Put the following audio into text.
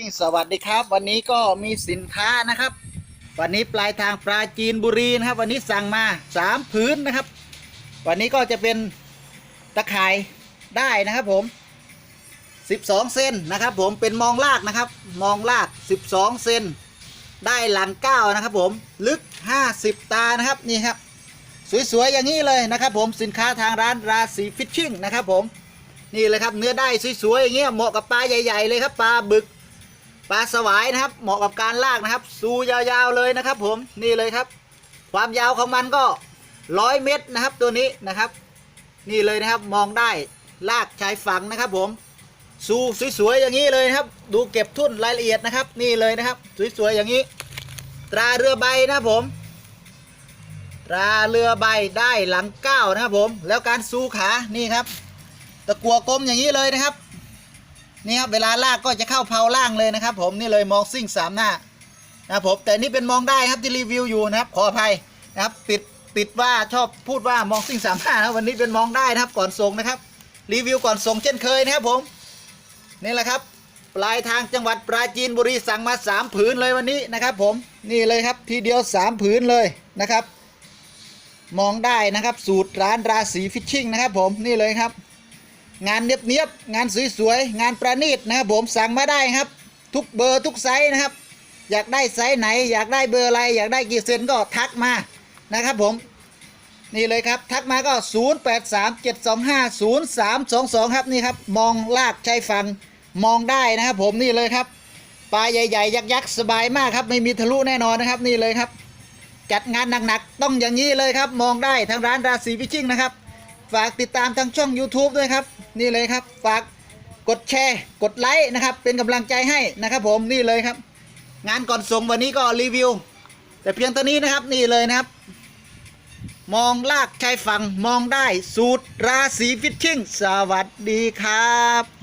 ยิ่งสวัสดีครับ วันนี้ก็มีสินค้านะครับ วันนี้ปลายทางปราจีนบุรีนะครับ วันนี้สั่งมาสามผืนนะครับ วันนี้ก็จะเป็นตะข่ายได้นะครับผม12เซนนะครับ ผมเป็นมองลากนะครับ มองลาก12เซนได้หลังเก้านะครับ ผมลึก50ตานะครับนี่ครับ สวยๆอย่างนี้เลยนะครับ ผมสินค้าทางร้านราศีฟิชชิ่งนะครับ ผมนี่เลยครับเนื้อได้สวยๆอย่างเงี้ยเหมาะกับปลาใหญ่ ๆ เลยครับปลาบึก ปลาสวายนะครับ เหมาะกับการลากนะครับซูยาวๆเลยนะครับ ผมนี่เลยครับ ความยาวของมันก็ร้อยเมตรนะครับ ตัวนี้นะครับ นี่เลยนะครับมองได้ลากชายฝั่งนะครับ ผมซูสวยๆอย่างนี้เลยนะครับ ดูเก็บทุ่นรายละเอียดนะครับ นี่เลยนะครับ สวยๆอย่างนี้ ตราเรือใบนะครับผมตราเรือใบได้หลังเก้านะครับผม แล้วการซูขานี่ครับ ตะกัวกลมอย่างนี้เลยนะครับ นี่ครับเวลาลากก็จะเข้าเพาล่างเลยนะครับ ผมนี่เลยมองซิ่งสามหน้านะครับผมแต่นี่เป็นมองได้ครับที่รีวิวอยู่นะครับ ขออภัยนะครับติดติดว่าชอบพูดว่ามองซิ่งสามหน้านะครับวันนี้เป็นมองได้นะครับก่อนส่งนะครับ รีวิวก่อนส่งเช่นเคยนะครับผมนี่แหละครับ ปลายทางจังหวัดปราจีนบุรีสั่งมาสามผืนเลยวันนี้นะครับ ผมนี่เลยครับทีเดียวสามผืนเลยนะครับ มองได้นะครับสูตรร้านราศีฟิชชิ่งนะครับ ผมนี่เลยครับ งานเนียบๆงานสวยๆงานประณีตนะครับผมสั่งมาได้ครับ ทุกเบอร์ทุกไซส์นะครับ อยากได้ไซส์ไหน อยากได้เบอร์อะไร อยากได้กี่เซนก็ทักมานะครับผมนี่เลยครับ ทักมาก็ 0837250322 ครับนี่ครับ มองลากชายฝั่งมองได้นะครับ ผมนี่เลยครับปลาใหญ่ๆ ยักษ์ๆสบายมากครับไม่มีทะลุแน่นอนนะครับนี่เลยครับ จัดงานหนักๆต้องอย่างนี้เลยครับ มองได้ทางร้านราศีพิชิ่งนะครับ ฝากติดตามทางช่อง YouTube ด้วยครับ นี่เลยครับ ฝากกดแชร์ กดไลค์นะครับ เป็นกำลังใจให้นะครับ ผมนี่เลยครับ งานก่อนส่งวันนี้ก็รีวิว แต่เพียงเท่านี้นะครับนี่เลยนะครับ มองลากชายฝั่งมองได้สูตรราศีฟิชชิ่งสวัสดีครับ